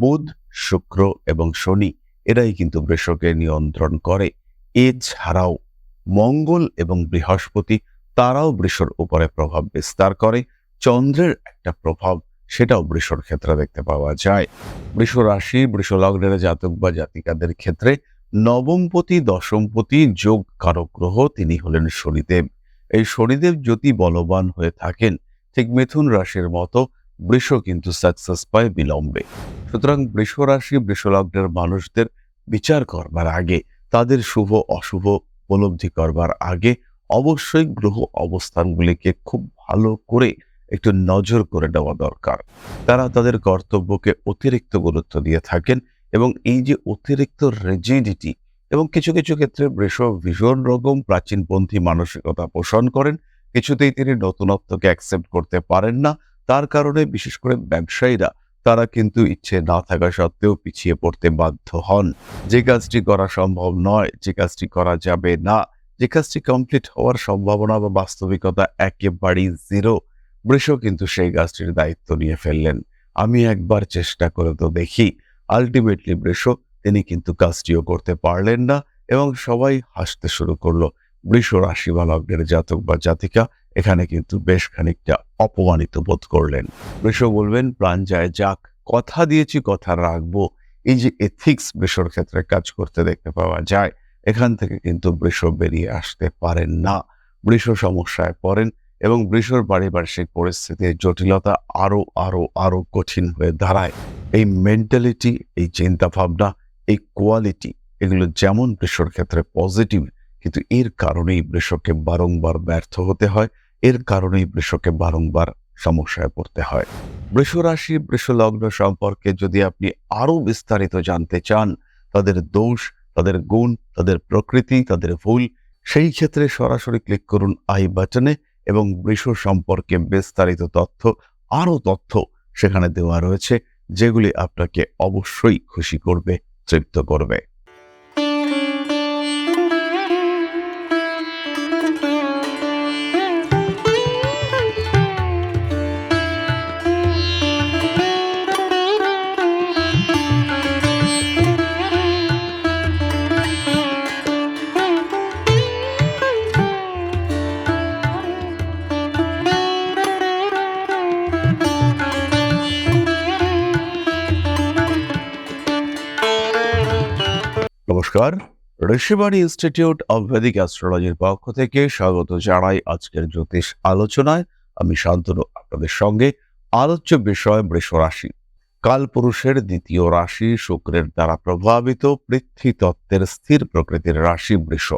বুধ, শুক্র এবং শনি, এরাই কিন্তু বৃষকে নিয়ন্ত্রণ করে। এছাড়াও মঙ্গল এবং বৃহস্পতি, তারাও বৃষর উপরে প্রভাব বিস্তার করে। চন্দ্রের একটা প্রভাব, সেটাও বৃষর ক্ষেত্রে দেখতে পাওয়া যায়। বৃষ রাশি, বৃষ লগ্নের জাতক বা জাতিকাদের ক্ষেত্রে নবমপতি, দশমপতি, যোগ কারক গ্রহ, তিনি হলেন শনিদেব। এই শনিদেব যদি বলবান হয়ে থাকেন, ঠিক মিথুন রাশির মতো বৃষ কিন্তু সাকসেস পায় বিলম্বে। সুতরাং বৃষ রাশি বৃষ মানুষদের বিচার করবার আগে, তাদের শুভ, অশুভ উপলব্ধি করবার আগে অবশ্যই গ্রহ অবস্থানগুলিকে খুব ভালো করে একটু নজর করে দেওয়া দরকার। তারা তাদের কর্তব্যকে অতিরিক্ত গুরুত্ব দিয়ে থাকেন এবং এই যে অতিরিক্ত রেজিডিটি এবং কিছু কিছু ক্ষেত্রে বৃষ ভীষণ রকম প্রাচীনপন্থী মানসিকতা পোষণ করেন, কিছুতেই তিনি নতুনত্বকে অ্যাকসেপ্ট করতে পারেন না। তার কারণে বিশেষ করে ব্যবসায়ীরা তারা কিন্তু ইচ্ছে না থাকা সত্ত্বেও পিছিয়ে পড়তে বাধ্য হন। যে কাজটি করা সম্ভব নয়, যে কাজটি করা যাবে না, যে কাজটি কমপ্লিট হওয়ার সম্ভাবনা বা বাস্তবিকতা একেবারেই জিরো বৃষ কিন্তু সেই কাজটির দায়িত্ব নিয়ে ফেললেন। আমি একবার চেষ্টা করে তো দেখি। আলটিমেটলি বৃষ তিনি কিন্তু কাজটিও করতে পারলেন না এবং সবাই হাসতে শুরু করল। বৃষ রাশি বা লগ্নের জাতক বা জাতিকা এখানে কিন্তু বেশ খানিকটা অপমানিত বোধ করলেন। বৃষ বলবেন, প্রাণ যায় যাক, কথা দিয়েছি, কথা রাখব। এই যে এথিক্স বৃষর ক্ষেত্রে কাজ করতে দেখতে পাওয়া যায়, এখান থেকে কিন্তু বৃষ বেরিয়ে আসতে পারেন না। বৃষ সমস্যায় পড়েন এবং বৃষর পারিপার্শ্বিক পরিস্থিতির জটিলতা আরও আরও আরও কঠিন হয়ে দাঁড়ায়। এই মেন্টালিটি এই চিন্তা ভাবনা এই কোয়ালিটি এগুলো যেমন বৃষর ক্ষেত্রে পজিটিভ কিন্তু এর কারণেই বৃষকে বারংবার ব্যর্থ হতে হয়, এর কারণেই বৃষকে বারংবার সমস্যায় পড়তে হয়। বৃষ রাশি বৃষ লগ্ন সম্পর্কে যদি আপনি আরও বিস্তারিত জানতে চান, তাদের দোষ, তাদের গুণ, তাদের প্রকৃতি, তাদের ভুল, সেই ক্ষেত্রে সরাসরি ক্লিক করুন আই বাটনে এবং বৃষ সম্পর্কে বিস্তারিত তথ্য, আরও তথ্য সেখানে দেওয়া রয়েছে, যেগুলি আপনাকে অবশ্যই খুশি করবে, তৃপ্ত করবে। নমস্কার। ঋষিবাণী ইনস্টিটিউট অব ভেদিক অ্যাস্ট্রোলজির পক্ষ থেকে স্বাগত জানাই আজকের জ্যোতিষ আলোচনায়। আমি শান্তনু, আপনাদের সঙ্গে আলোচ্য বিষয় বৃষ রাশি। কালপুরুষের দ্বিতীয় রাশি শুক্রের দ্বারা প্রভাবিত পৃথ্বী তত্ত্বের স্থির প্রকৃতির রাশি বৃষ।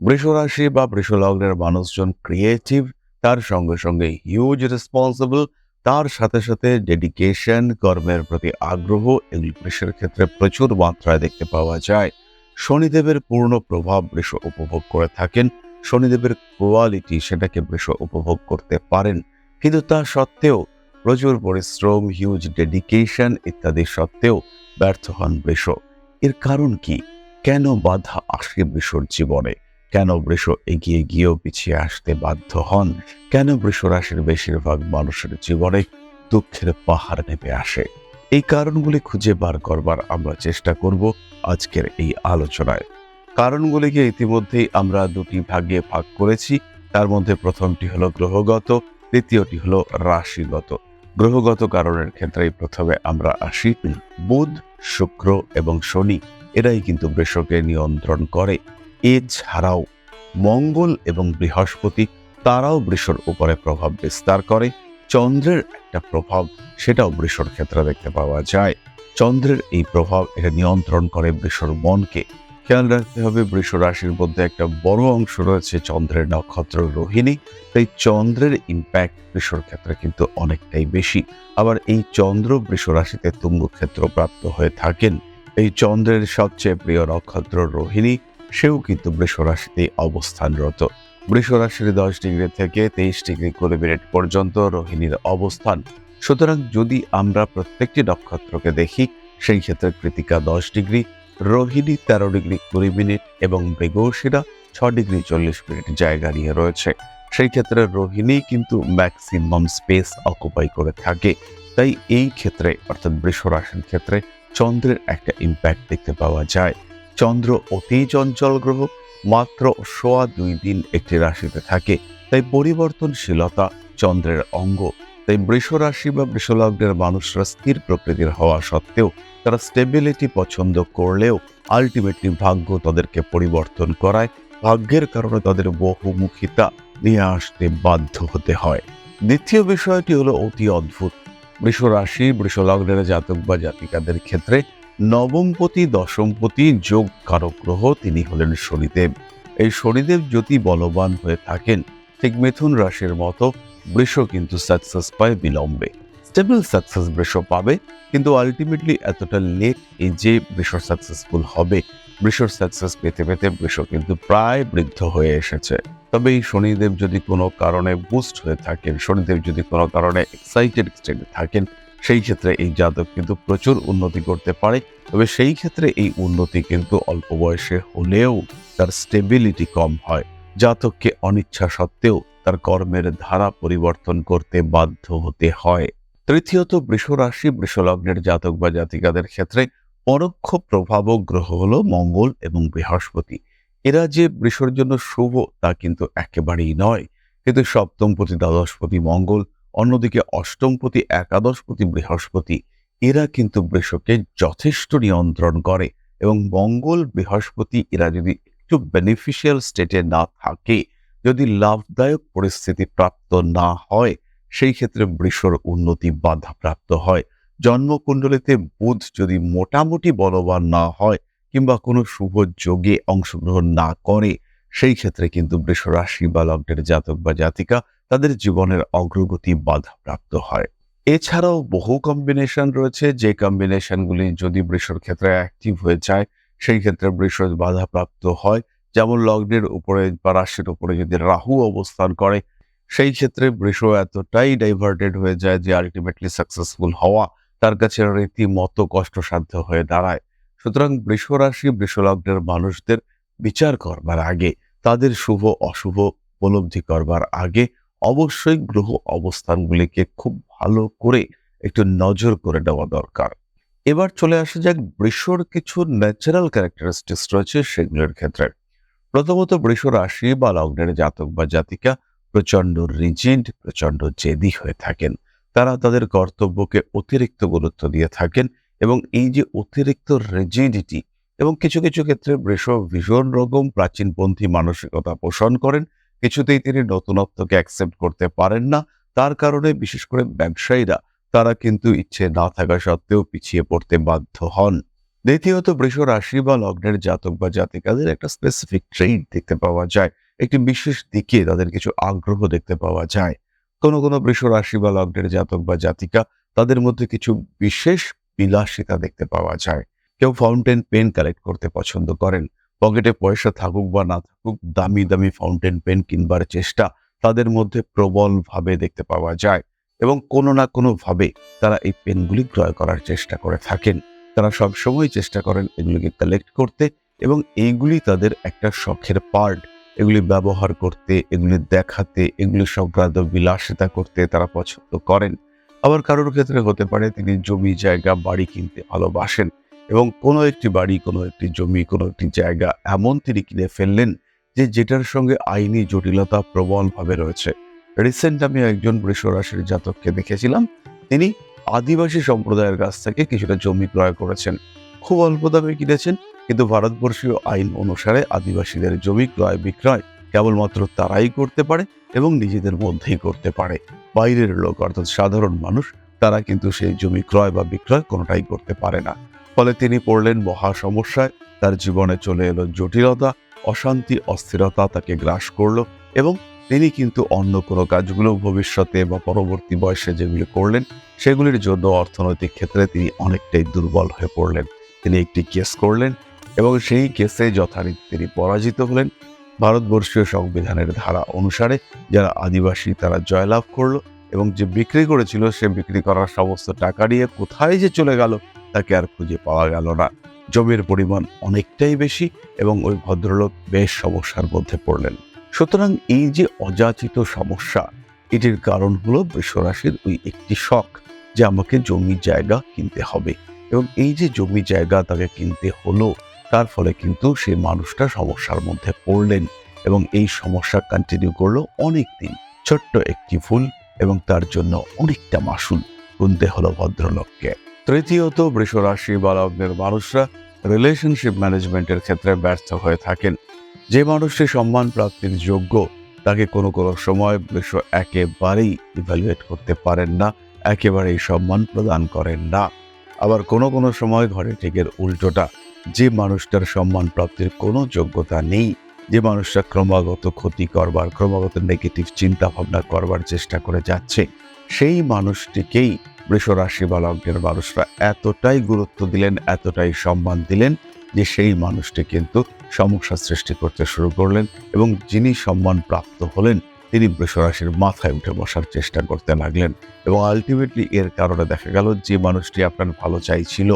বৃষ রাশি বা বৃষ লগ্নের মানুষজন ক্রিয়েটিভ তার সঙ্গে সঙ্গে হিউজ রেসপন্সিবল তার সাথে সাথে ডেডিকেশন কর্মের প্রতি আগ্রহ, এগুলি বৃষের ক্ষেত্রে প্রচুর মাত্রায় দেখতে পাওয়া যায়। শনিদেবের পূর্ণ প্রভাব বৃষ উপভোগ করে থাকেন। শনিদেবের কোয়ালিটি সেটাকে বৃষ উপভোগ করতে পারেন। কিন্তু তা সত্ত্বেও প্রচুর পরিশ্রম হিউজ ডেডিকেশন ইত্যাদি সত্ত্বেও ব্যর্থ হন বৃষ। এর কারণ কি? কেন বাধা আসে বৃষর জীবনে? কেন বৃষ এগিয়ে গিয়েও পিছিয়ে আসতে বাধ্য হন? কেন বৃষ রাশির বেশিরভাগ মানুষের জীবনে দুঃখের পাহাড় নেমে আসে? এই কারণগুলি খুঁজে বার করবার আমরা চেষ্টা করব আজকের এই আলোচনায়। কারণগুলিকে ইতিমধ্যেই আমরা দুটি ভাগে ভাগ করেছি। তার মধ্যে প্রথমটি হলো গ্রহগত, দ্বিতীয়টি হলো রাশিগত। গ্রহগত কারণের ক্ষেত্রেই প্রথমে আমরা আসি, বুধ, শুক্র এবং শনি। এরাই কিন্তু বৃষকে নিয়ন্ত্রণ করে। এছাড়াও মঙ্গল এবং বৃহস্পতি, তারাও বৃষর উপরে প্রভাব বিস্তার করে। চন্দ্রের একটা প্রভাব, সেটাও বৃষর ক্ষেত্রে দেখতে পাওয়া যায়। চন্দ্রের এই প্রভাব, এটা নিয়ন্ত্রণ করে বৃষর মনকে। খেয়াল রাখতে হবে বৃষ রাশির মধ্যে একটা বড় অংশ রয়েছে চন্দ্রের নক্ষত্র রোহিণী। তাই চন্দ্রের ইম্প্যাক্ট বৃষর ক্ষেত্রে কিন্তু অনেকটাই বেশি। আবার এই চন্দ্র বৃষ রাশিতে তুঙ্গ ক্ষেত্র প্রাপ্ত হয়ে থাকেন। এই চন্দ্রের সবচেয়ে প্রিয় নক্ষত্র রোহিণী, সেও কিন্তু বৃষ রাশিতে অবস্থানরত। বৃষ রাশির দশ ডিগ্রি থেকে তেইশ ডিগ্রি কুড়ি মিনিট পর্যন্ত রোহিণীর অবস্থান। সুতরাং যদি আমরা প্রত্যেকটি নক্ষত্রকে দেখি, সেই ক্ষেত্রে কৃতিকা দশ ডিগ্রি, রোহিণী তেরো ডিগ্রি কুড়ি মিনিট এবং মৃগশিরা ছ ডিগ্রি চল্লিশ মিনিট জায়গা নিয়ে রয়েছে। সেই ক্ষেত্রে রোহিণী কিন্তু ম্যাক্সিমাম স্পেস অকুপাই করে থাকে। তাই এই ক্ষেত্রে, অর্থাৎ বৃষ রাশির ক্ষেত্রে চন্দ্রের একটা ইম্প্যাক্ট দেখতে পাওয়া যায়। চন্দ্র অতি চঞ্চল গ্রহ মাত্র সোয়া দুই দিন একটি রাশিতে থাকে। তাই পরিবর্তনশীলতা চন্দ্রের অঙ্গ। তাই বৃষ রাশি বা বৃষলগ্নের মানুষরা স্থির প্রকৃতির হওয়া সত্ত্বেও তারা স্টেবিলিটি পছন্দ করলেও আলটিমেটলি ভাগ্য তাদেরকে পরিবর্তন করায়। ভাগ্যের কারণে তাদের বহুমুখিতা নিয়ে আসতে বাধ্য হতে হয়। দ্বিতীয় বিষয়টি হলো অতি অদ্ভুত। বৃষ রাশি বৃষলগ্নের জাতক বা জাতিকাদের ক্ষেত্রে নবমপতি, দশমপতি যোগ কারক গ্রহ তিনি হলেন শনিদেব। এই শনিদেব যদি বলবান হয়ে থাকেন। ঠিক মিথুন রাশির মতো বৃষ কিন্তু সাকসেস পায় বিলম্বে। স্টেবল সাকসেস বৃষ পাবে, কিন্তু আলটিমেটলি এতটা লেট এই যে বৃষ সাকসেসফুল হবে বৃষর সাকসেস পেতে পেতে বৃষ কিন্তু প্রায় বৃদ্ধ হয়ে এসেছে। তবে এই শনিদেব যদি কোনো কারণে বুস্ট হয়ে থাকেন, শনিদেব যদি কোনো কারণে এক্সাইটেড স্টেটে থাকেন সেই ক্ষেত্রে এই জাতক কিন্তু প্রচুর উন্নতি করতে পারে, তবে সেই ক্ষেত্রে এই উন্নতি কিন্তু অল্প বয়সে হলেও তার স্টেবিলিটি কম হয়। জাতককে অনিচ্ছা সত্ত্বেও তার কর্মের ধারা পরিবর্তন করতে বাধ্য হতে হয়। তৃতীয়ত বৃষ রাশি বৃষলগ্নের জাতক বা জাতিকাদের ক্ষেত্রে পরোক্ষ প্রভাবক গ্রহ হল মঙ্গল এবং বৃহস্পতি। এরা যে বৃষর জন্য শুভ তা কিন্তু একেবারেই নয়। কিন্তু সপ্তমপতি দ্বাদশপতি মঙ্গল অন্যদিকে অষ্টমপতি একাদশপতি বৃহস্পতি, এরা কিন্তু বৃষকে যথেষ্ট নিয়ন্ত্রণ করে এবং মঙ্গল বৃহস্পতি এরা যদি একটু বেনিফিশিয়াল স্টেটে না থাকে, যদি লাভদায়ক পরিস্থিতি প্রাপ্ত না হয়, সেই ক্ষেত্রে বৃষর উন্নতি বাধাপ্রাপ্ত হয়। জন্মকুণ্ডলিতে বুধ যদি মোটামুটি বলবান না হয় কিংবা কোনো শুভ যোগে অংশগ্রহণ না করে, সেই ক্ষেত্রে কিন্তু বৃষ রাশি বা লগ্নের জাতক বা জাতিকা তাদের জীবনের অগ্রগতি বাধাপ্রাপ্ত হয়। এছাড়াও বহু কম্বিনেশন রয়েছে, যে কম্বিনেশনগুলি যদি বৃষর ক্ষেত্রে অ্যাক্টিভ হয়ে যায়, সেই ক্ষেত্রে বৃষ বাধাপ্রাপ্ত হয়। যেমন লগ্নের উপরে বা রাশির উপরে যদি রাহু অবস্থান করে, সেই ক্ষেত্রে বৃষ এতটাই ডাইভার্টেড হয়ে যায় যে আলটিমেটলি সাকসেসফুল হওয়া তার কাছে রীতিমতো কষ্টসাধ্য হয়ে দাঁড়ায়। সুতরাং বৃষ রাশি বৃষলগ্নের মানুষদের বিচার করবার আগে, তাদের শুভ, অশুভ উপলব্ধি করবার আগে অবশ্যই গ্রহ অবস্থানগুলিকে খুব ভালো করে একটু নজর করে দেওয়া দরকার। এবার চলে আসা যাক বৃষর কিছু ন্যাচারাল ক্যারেক্টারিস্টিক্স রয়েছে সেগুলোর ক্ষেত্রে। প্রথমত বৃষ রাশি বা লগ্নের জাতক বা জাতিকা প্রচণ্ড রিজিড প্রচণ্ড জেদি হয়ে থাকেন। তারা তাদের কর্তব্যকে অতিরিক্ত গুরুত্ব দিয়ে থাকেন এবং এই যে অতিরিক্ত রেজিডিটি এবং কিছু কিছু ক্ষেত্রে বৃষ ভীষণ রকম প্রাচীনপন্থী মানসিকতা পোষণ করেন কিছুতেই তিনি নতুনত্বকে অ্যাকসেপ্ট করতে পারেন না। তার কারণে বিশেষ করে ব্যবসায়ীরা, তারা কিন্তু ইচ্ছে না থাকা সত্ত্বেও পিছিয়ে পড়তে বাধ্য হন। দ্বিতীয়ত, বৃষ রাশি বা লগ্নের জাতক বা জাতিকাদের একটা স্পেসিফিক ট্রেড দেখতে পাওয়া যায়। একটি বিশেষ দিকে তাদের কিছু আগ্রহ দেখতে পাওয়া যায়। কোনো কোনো বৃষ রাশি বা লগ্নের জাতক বা জাতিকা, তাদের মধ্যে কিছু বিশেষ বিলাসিতা দেখতে পাওয়া যায়। কেউ ফাউন্টেন পেন কালেক্ট করতে পছন্দ করেন পকেটে পয়সা থাকুক বা না থাকুক, দামি দামি ফাউন্টেন পেন কিনবার চেষ্টা তাদের মধ্যে প্রবলভাবে দেখতে পাওয়া যায় এবং কোনো না কোনো ভাবে তারা এই পেনগুলি ক্রয় করার চেষ্টা করে থাকেন। তারা সবসময় চেষ্টা করেন এগুলিকে কালেক্ট করতে এবং এইগুলি তাদের একটা শখের পার্ট এগুলি ব্যবহার করতে, এগুলি দেখাতে, এগুলি সংক্রান্ত বিলাসিতা করতে তারা পছন্দ করেন। আবার কারোর ক্ষেত্রে হতে পারে তিনি জমি, জায়গা, বাড়ি কিনতে ভালোবাসেন। এবং কোনো একটি বাড়ি, কোনো একটি জমি, কোনো একটি জায়গা এমন তিনি কিনে ফেললেন যে যেটার সঙ্গে আইনি জটিলতা প্রবলভাবে রয়েছে। রিসেন্ট আমি একজন বৃষ রাশির জাতককে দেখেছিলাম, তিনি আদিবাসী সম্প্রদায়ের কাছ থেকে কিছুটা জমি ক্রয় করেছেন। খুব অল্প দামে কিনেছেন, কিন্তু ভারতবর্ষীয় আইন অনুসারে আদিবাসীদের জমি ক্রয় বিক্রয় কেবলমাত্র তারাই করতে পারে এবং নিজেদের মধ্যেই করতে পারে। বাইরের লোক, অর্থাৎ সাধারণ মানুষ, তারা কিন্তু সেই জমি ক্রয় বা বিক্রয় কোনোটাই করতে পারে না। ফলে তিনি পড়লেন মহা সমস্যায়। তার জীবনে চলে এলো জটিলতা, অশান্তি, অস্থিরতা তাকে গ্রাস করল এবং তিনি কিন্তু অন্য কোনো কাজগুলো ভবিষ্যতে বা পরবর্তী বয়সে যেগুলি করলেন, সেগুলির জন্য অর্থনৈতিক ক্ষেত্রে তিনি অনেকটাই দুর্বল হয়ে পড়লেন। তিনি একটি কেস করলেন এবং সেই কেসে যথারীতি তিনি পরাজিত হলেন। ভারতবর্ষীয় সংবিধানের ধারা অনুসারে যারা আদিবাসী তারা জয়লাভ করল এবং যে বিক্রি করেছিল সে বিক্রি করার সমস্ত টাকা নিয়ে কোথায় যে চলে গেল তাকে আর খুঁজে পাওয়া গেল না। জমির পরিমাণ অনেকটাই বেশি এবং ওই ভদ্রলোক বেশ সমস্যার মধ্যে পড়লেন। সুতরাং এই যে অযাচিত সমস্যা, এটির কারণ হলো বৃষরাশির ওই একটি শখ যে আমাকে জমি জায়গা কিনতে হবে এবং এই যে জমি জায়গা তাকে কিনতে হলো, তার ফলে কিন্তু সেই মানুষটা সমস্যার মধ্যে পড়লেন এবং এই সমস্যা কন্টিনিউ করল অনেক দিন ছোট্ট একটি ফুল এবং তার জন্য অনেকটা মাসুল গুনতে হলো ভদ্রলোককে। তৃতীয়ত বৃষ রাশি বা লগ্নের মানুষরা রিলেশনশিপ ম্যানেজমেন্টের ক্ষেত্রে ব্যর্থ হয়ে থাকেন। যে মানুষটি সম্মান প্রাপ্তির যোগ্য, তাকে কোনো কোনো সময় বৃষ একেবারেই ইভ্যালুয়েট করতে পারেন না, একেবারেই সম্মান প্রদান করেন না। আবার কোনো কোনো সময় ঘরে ঠিকের উল্টোটা, যে মানুষটার সম্মান প্রাপ্তির কোনো যোগ্যতা নেই, যে মানুষটা ক্রমাগত ক্ষতি করবার, ক্রমাগত নেগেটিভ চিন্তা ভাবনা করবার চেষ্টা করে যাচ্ছে, সেই মানুষটিকেই বৃষরাশি বা লগ্নের মানুষরা এতটাই গুরুত্ব দিলেন, এতটাই সম্মান দিলেন যে সেই মানুষটি কিন্তু সমস্যা সৃষ্টি করতে শুরু করলেন এবং যিনি সম্মান প্রাপ্ত হলেন, তিনি বৃষরাশির মাথায় উঠে বসার চেষ্টা করতে লাগলেন এবং আলটিমেটলি এর কারণে দেখা গেল যে মানুষটি আপনার ভালো চাইছিল,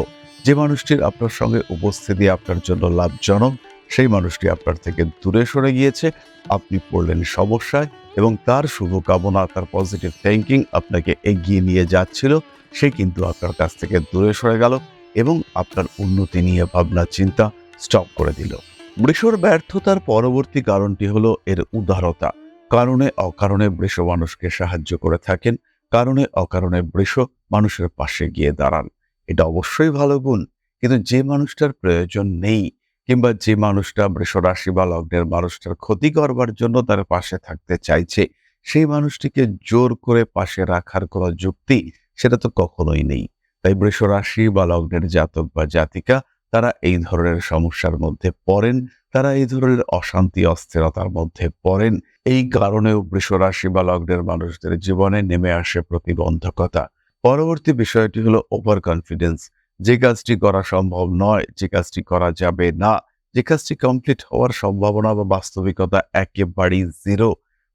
যে মানুষটির আপনার সঙ্গে উপস্থিতি আপনার জন্য লাভজনক, সেই মানুষটি আপনার থেকে দূরে সরে গিয়েছে, আপনি পড়লেন সমস্যায় এবং তার শুভকামনা, তার পজিটিভ থিঙ্কিং আপনাকে এগিয়ে নিয়ে যাচ্ছিল। সে কিন্তু আপনার কাছ থেকে দূরে সরে গেল এবং আপনার উন্নতি নিয়ে ভাবনা, চিন্তা স্টপ করে দিল। বৃষর ব্যর্থতার পরবর্তী কারণটি হলো এর উদারতা। কারণে অকারণে বৃষ মানুষকে সাহায্য করে থাকেন, কারণে অকারণে বৃষ মানুষের পাশে গিয়ে দাঁড়ান। এটা অবশ্যই ভালো গুণ, কিন্তু যে মানুষটার প্রয়োজন নেই কিংবা যে মানুষটা বৃষ রাশি বা লগ্নের মানুষটার ক্ষতি করবার জন্য তার পাশে থাকতে চাইছে, সেই মানুষটিকে জোর করে পাশে রাখার কোনো যুক্তি সেটা তো কখনোই নেই। তাই বৃষ রাশি বা লগ্নের জাতক বা জাতিকা, তারা এই ধরনের সমস্যার মধ্যে পড়েন, তারা এই ধরনের অশান্তি, অস্থিরতার মধ্যে পড়েন। এই কারণেও বৃষ রাশি বা লগ্নের মানুষদের জীবনে নেমে আসে প্রতিবন্ধকতা। পরবর্তী বিষয়টি হলো ওভার কনফিডেন্স যে কাজটি করা সম্ভব নয়, যে কাজটি করা যাবে না, যে কাজটি কমপ্লিট হওয়ার সম্ভাবনা বা বাস্তবিকতা একেবারেই জিরো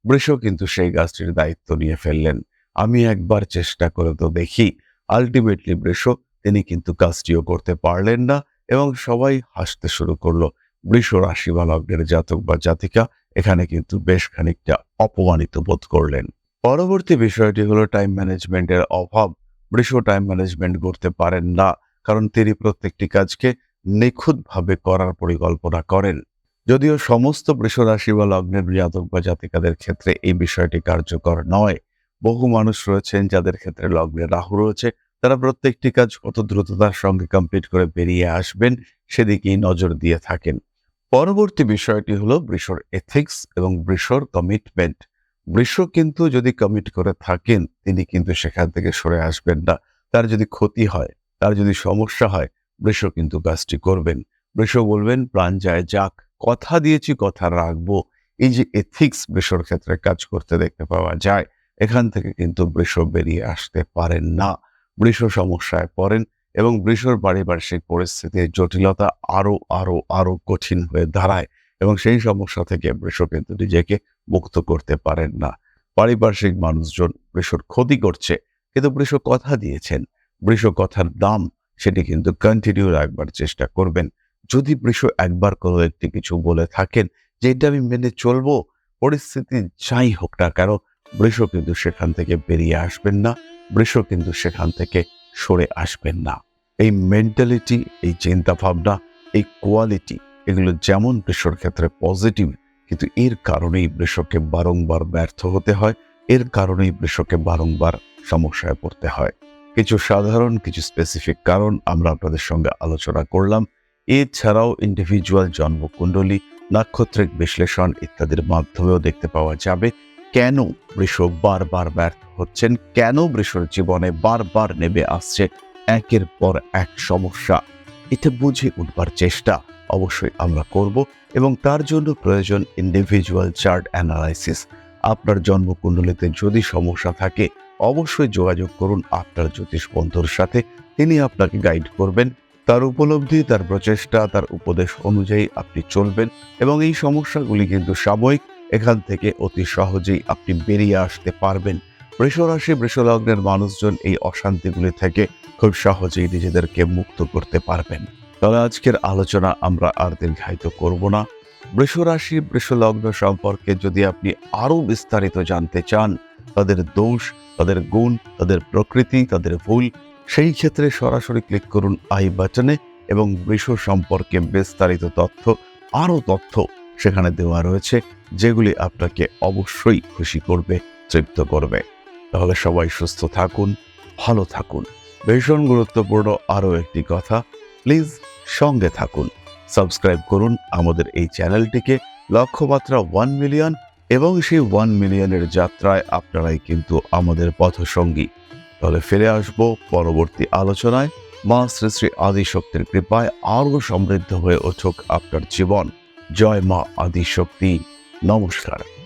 বৃষ কিন্তু সেই কাজটির দায়িত্ব নিয়ে ফেললেন। আমি একবার চেষ্টা করে তো দেখি। আলটিমেটলি বৃষ তিনি কিন্তু কাজটিও করতে পারলেন না এবং সবাই হাসতে শুরু করল। বৃষ রাশি বা জাতক বা জাতিকা এখানে কিন্তু বেশ খানিকটা অপমানিত বোধ করলেন। পরবর্তী বিষয়টি হলো টাইম ম্যানেজমেন্টের অভাব। বৃষ টাইম ম্যানেজমেন্ট করতে পারেন না। কারণ তিনি প্রত্যেকটি কাজকে নিখুঁতভাবে করার পরিকল্পনা করেন। যদিও সমস্ত বৃষ রাশি বা লগ্নের জাতক বা জাতিকাদের ক্ষেত্রে এই বিষয়টি কার্যকর নয়। বহু মানুষ রয়েছেন যাদের ক্ষেত্রে লগ্নে রাহু রয়েছে। তারা প্রত্যেকটি কাজ কত দ্রুততার সঙ্গে কমপ্লিট করে বেরিয়ে আসবেন সেদিকেই নজর দিয়ে থাকেন। পরবর্তী বিষয়টি হলো বৃষর এথিক্স এবং বৃষর কমিটমেন্ট বৃষ কিন্তু যদি কমিট করে থাকেন, তিনি কিন্তু সেখান থেকে সরে আসবেন না। তার যদি ক্ষতি হয় তার যদি সমস্যা হয় বৃষ কিন্তু কাজটি করবেন। বৃষ বলবেন, প্রাণ যায় যাক, কথা দিয়েছি, কথা রাখব। এই যে এথিক্স বৃষর ক্ষেত্রে কাজ করতে দেখতে পাওয়া যায়, এখান থেকে কিন্তু বৃষ বেরিয়ে আসতে পারেন না। বৃষ সমস্যায় পড়েন এবং বৃষর পারিপার্শ্বিক পরিস্থিতির জটিলতা আরও আরও আরও কঠিন হয়ে দাঁড়ায় এবং সেই সমস্যা থেকে বৃষ কিন্তু নিজেকে মুক্ত করতে পারেন না। পারিপার্শ্বিক মানুষজন বৃষর ক্ষতি করছে, কিন্তু বৃষ কথা দিয়েছেন। বৃষ কথার দাম, সেটি কিন্তু কন্টিনিউ রাখবার চেষ্টা করবেন। যদি বৃষ একবার কোনো একটি কিছু বলে থাকেন যে, এটা আমি মেনে চলবো, পরিস্থিতি যাই হোক না কেন বৃষ কিন্তু সেখান থেকে বেরিয়ে আসবেন না বৃষ কিন্তু সেখান থেকে সরে আসবেন না। এই মেন্টালিটি এই চিন্তা ভাবনা এই কোয়ালিটি এগুলো যেমন বৃষর ক্ষেত্রে পজিটিভ কিন্তু এর কারণেই বৃষকে বারংবার ব্যর্থ হতে হয়, এর কারণেই বৃষকে বারংবার সমস্যায় পড়তে হয়। কিছু সাধারণ, কিছু স্পেসিফিক কারণ আমরা আপনাদের সঙ্গে আলোচনা করলাম। এছাড়াও ইন্ডিভিজুয়াল জন্মকুণ্ডলী, নাক্ষত্রিক বিশ্লেষণ ইত্যাদির মাধ্যমেও দেখতে পাওয়া যাবে কেন বৃষ বারবার ব্যর্থ হচ্ছেন, কেন বৃষর জীবনে বারবার নেমে আসছে, একের পর এক সমস্যা। এটা বুঝে উঠবার চেষ্টা অবশ্যই আমরা করব এবং তার জন্য প্রয়োজন ইন্ডিভিজুয়াল চার্ট অ্যানালাইসিস আপনার জন্মকুণ্ডলিতে যদি সমস্যা থাকে অবশ্যই যোগাযোগ করুন আপনার জ্যোতিষ বন্ধুর সাথে। তিনি আপনাকে গাইড করবেন, তার উপলব্ধি, তার প্রচেষ্টা, তার উপদেশ অনুযায়ী আপনি চলবেন এবং এই সমস্যাগুলি কিন্তু সাময়িক, এখান থেকে অতি সহজেই আপনি বেরিয়ে আসতে পারবেন। বৃষরাশি, বৃষলগ্নের মানুষজন এই অশান্তিগুলি থেকে খুব সহজেই নিজেদেরকে মুক্ত করতে পারবেন। তবে আজকের আলোচনা আমরা আর দীর্ঘায়িত করব না। বৃষরাশি, বৃষলগ্ন সম্পর্কে যদি আপনি আরও বিস্তারিত জানতে চান তাদের দোষ, তাদের গুণ, তাদের প্রকৃতি, তাদের ভুল, সেই ক্ষেত্রে সরাসরি ক্লিক করুন আই বাটনে এবং বিশ্ব সম্পর্কে বিস্তারিত তথ্য, আরও তথ্য সেখানে দেওয়া রয়েছে, যেগুলি আপনাকে অবশ্যই খুশি করবে, তৃপ্ত করবে। তাহলে সবাই সুস্থ থাকুন, ভালো থাকুন। ভীষণ গুরুত্বপূর্ণ আরও একটি কথা, প্লিজ সঙ্গে থাকুন। সাবস্ক্রাইব করুন আমাদের এই চ্যানেলটিকে। লক্ষ্যমাত্রা ওয়ান মিলিয়ন এবং সেই ওয়ান মিলিয়নের যাত্রায় আপনারাই কিন্তু আমাদের পথসঙ্গী। তাহলে ফিরে আসব পরবর্তী আলোচনায়। মা শ্রী শ্রী আদিশক্তির কৃপায় আরও সমৃদ্ধ হয়ে উঠুক আপনার জীবন। জয় মা আদিশক্তি। নমস্কার।